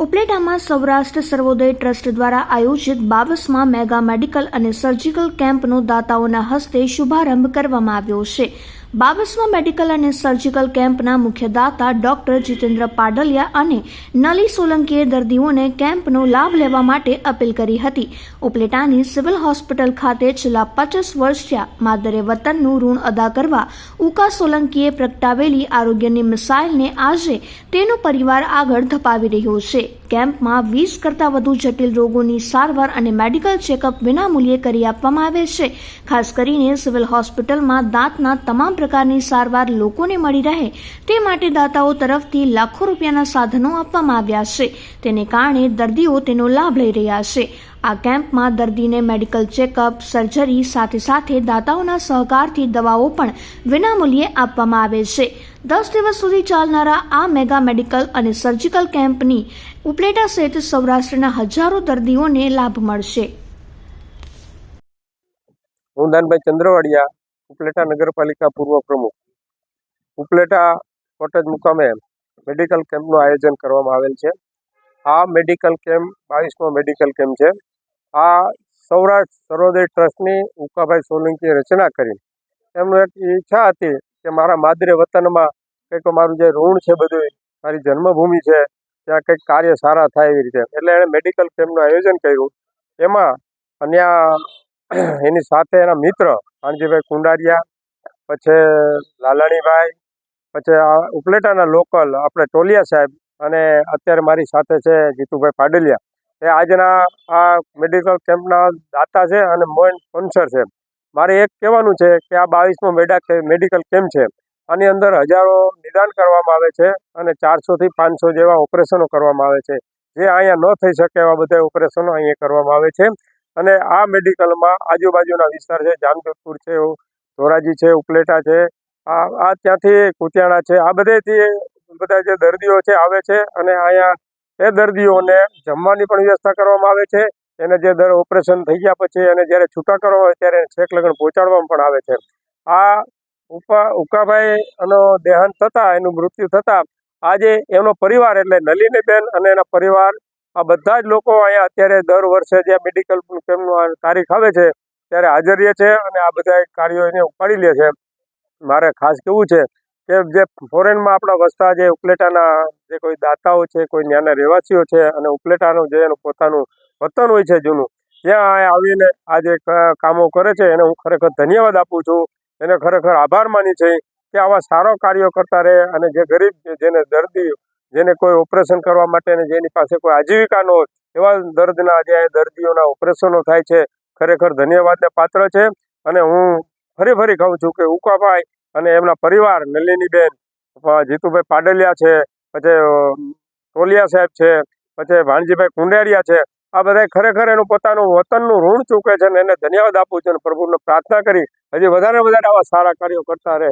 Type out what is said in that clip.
ઉપલેટામાં સૌરાષ્ટ્ર સર્વોદય trust દ્વારા આયોજિત બાવીસમાં મેગા મેડિકલ અને સર્જિકલ કેમ્પનો દાતાઓના હસ્તે શુભારંભ કરવામાં આવ્યો છે. બાવીસમાં મેડિકલ અને સર્જિકલ કેમ્પના મુખ્ય દાતા ડોક્ટર જીતેન્દ્ર પાડલિયા અને નલી સોલંકીએ દર્દીઓને કેમ્પનો લાભ લેવા માટે અપીલ કરી હતી. ઉપલેટાની સિવિલ હોસ્પિટલ ખાતે છેલ્લા પચાસ વર્ષ થયા માદરે વતનનું ઋણ અદા કરવા ઉકા સોલંકીએ પ્રગટાવેલી આરોગ્યની મિસાઇલને આજે તેનો પરિવાર આગળ ધપાવી રહ્યો છે. કેમ્પમાં વીસ કરતાં વધુ જટિલ રોગોની સારવાર અને મેડિકલ ચેકઅપ વિનામૂલ્યે કરી આપવામાં આવે છે. ખાસ કરીને સિવિલ હોસ્પિટલમાં દાંતના તમામ પ્રકારની સારવાર લોકોને મળી રહે તે માટે દાતાઓ તરફથી લાખો રૂપિયાના સાધનો આપવામાં આવ્યા છે. તેને કારણે દર્દીઓ તેનો લાભ લઈ રહ્યા છે. આ કેમ્પમાં દર્દીને મેડિકલ ચેકઅપ, સર્જરી સાથે સાથે દાતાઓના સહકારથી દવાઓ પણ વિનામૂલ્યે આપવામાં આવે છે. દસ દિવસ સુધી ચાલનારા આ મેગા મેડિકલ અને સર્જિકલ કેમ્પની ઉપલેટા સહિત સૌરાષ્ટ્રના હજારો દર્દીઓને લાભ મળશે. હું દાનભાઈ ચંદ્રવાડિયા, ઉપલેટા નગરપાલિકા પૂર્વ પ્રમુખ. ઉપલેટા કોટેજ મુકામે મેડિકલ કેમ્પનું આયોજન કરવામાં આવેલ છે. આ મેડિકલ કેમ્પ, બાવીસમો મેડિકલ કેમ્પ છે. આ સૌરાષ્ટ્ર સર્વોદય ટ્રસ્ટની ઉકાભાઈ સોલંકીએ રચના કરી. એમનું એક ઈચ્છા હતી કે મારા માદરે વતનમાં કંઈક મારું જે ઋણ છે બધું મારી જન્મભૂમિ છે, ત્યાં કંઈક કાર્ય સારા થાય એવી રીતે. એટલે એણે મેડિકલ કેમ્પનું આયોજન કર્યું. એમાં અન્ય એની સાથે એના મિત્ર આનજીભાઈ કુંડારિયા, પછી લાલાણીભાઈ, પછી આ ઉપલેટાના લોકલ આપણે ટોલિયા સાહેબ અને અત્યારે મારી સાથે છે જીતુભાઈ પાડલિયા. એ આજના આ મેડિકલ કેમ્પના દાતા છે અને મોઇન સ્પોન્સર છે. મારે એક કહેવાનું છે કે આ બાવીસમો મેડા મેડિકલ કેમ્પ છે. આની અંદર હજારો નિદાન કરવામાં આવે છે અને ચારસોથી પાંચસો જેવા ઓપરેશનો કરવામાં આવે છે. જે અહીંયા ન થઈ શકે એવા બધા ઓપરેશનો અહીંયા કરવામાં આવે છે. અને આ મેડિકલમાં આજુબાજુના વિસ્તાર છે, જામજોધપુર છે, ધોરાજી છે, ઉપલેટા છે, આ આ ત્યાંથી કુતિયાણા છે, આ બધેથી બધા જે દર્દીઓ છે આવે છે અને અહીંયા એ દર્દીઓને જમવાની પણ વ્યવસ્થા કરવામાં આવે છે. એને જે દર ઓપરેશન થઈ ગયા પછી એને જ્યારે છૂટા કરવા હોય ત્યારે છેક લગ્ન પહોંચાડવામાં પણ આવે છે. આ ઉપા, ઉકાભાઈ એનો દેહાંત થતાં, એનું મૃત્યુ થતાં, આજે એનો પરિવાર એટલે નલિનીબેન અને એના પરિવાર, આ બધા જ લોકો અહીંયા અત્યારે દર વર્ષે જે મેડિકલ કેમ્પનું તારીખ આવે છે, ત્યારે હાજર રહે છે અને આ બધા કાર્યો એને ઉપાડી લે છે. મારે ખાસ કેવું છે કે જે ફોરેનમાં આપણા વસતા જે ઉપલેટાના જે કોઈ દાતાઓ છે, કોઈ ત્યાંના રહેવાસીઓ છે અને ઉપલેટાનું જે એનું પોતાનું વતન હોય છે જૂનું, ત્યાં આવીને આ જે કામો કરે છે. એને હું ખરેખર ધન્યવાદ આપું છું. એને ખરેખર આભાર માની છે કે આવા સારો કાર્યો કરતા રહે અને જે ગરીબ જેને દર્દી, જેને કોઈ ઓપરેશન કરવા માટે અને જેની પાસે કોઈ આજીવિકા ન એવા દર્દના જે દર્દીઓના ઓપરેશનો થાય છે, ખરેખર ધન્યવાદને પાત્ર છે. અને હું ફરી ફરી કહું છું કે ઉકાભાઈ અને એમના પરિવાર, નલિનીબેન જીતુભાઈ પાડલિયા છે, પછી ટોલિયા સાહેબ છે, પછી, ભાણજીભાઈ કુંડારિયા છે. આ બધા ખરેખર એનું પોતાનું વતનનું ઋણ ચૂકે છે અને એને ધન્યવાદ આપું છું અને પ્રભુને પ્રાર્થના કરી. હજી વધારે વધારે આવા સારા કાર્યો કરતા રહે.